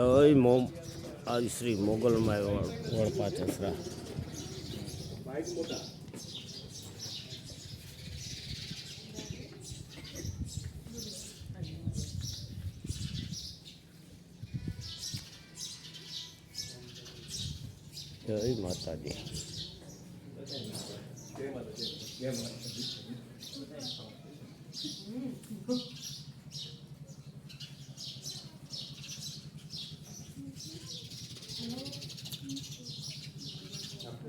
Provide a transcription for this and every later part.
જય મોમ આજ શ્રી મોગલમાય વળપા ચસરા જય માતાજી.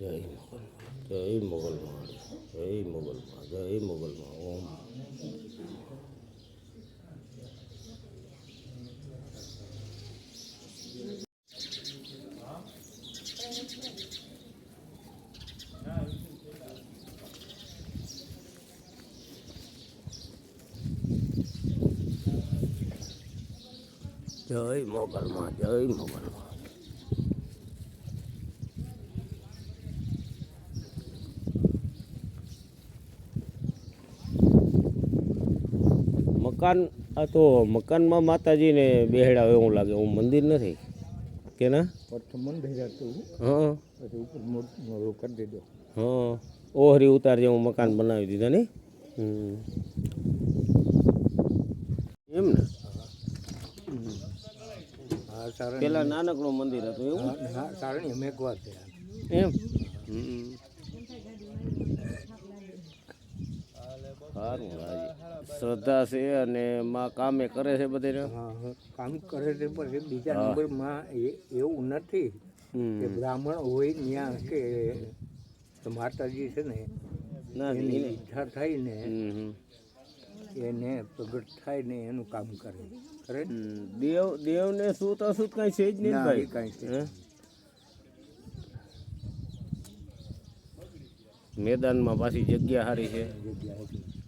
પાચસરા મોગલ માનું મંદિર જય મોગલ જય મોગલમાં જય મોગલમાં જય મોગલમાં ઓમ જય મોગલમાં જય મોગલમાં મકાન આ તો મકાનમાં માતાજીને બેહડાવે એવું લાગે હું મંદિર નથી કે ના? મંદિર હતું હા. પછી ઉપર મોટું કરી દીધું. હા. ઓહરી ઉતાર જેવું મકાન બનાવી દીધા ને. એમ ને? પેલા નાનકડું મંદિર હતું એવું? સારણી મેઘવા એમ? હમ. સારું હાજી. શ્રદ્ધા છે અને માં કામે કરે છે બધે કામ કરે છે પણ બીજા નંબરમાં એ એવું નથી. કે બ્રાહ્મણ હોય ત્યાં કે માતાજી છે ને ના એની ઈચ્છા થાય ને. એને પ્રગટ થાય ને એનું કામ કરે. કરે? દેવ દેવને શું તો શું કઈ છે જ નહીં ભાઈ? કાંઈ છે. મેદાનમાં પાછી જગ્યા સારી છે. જગ્યા.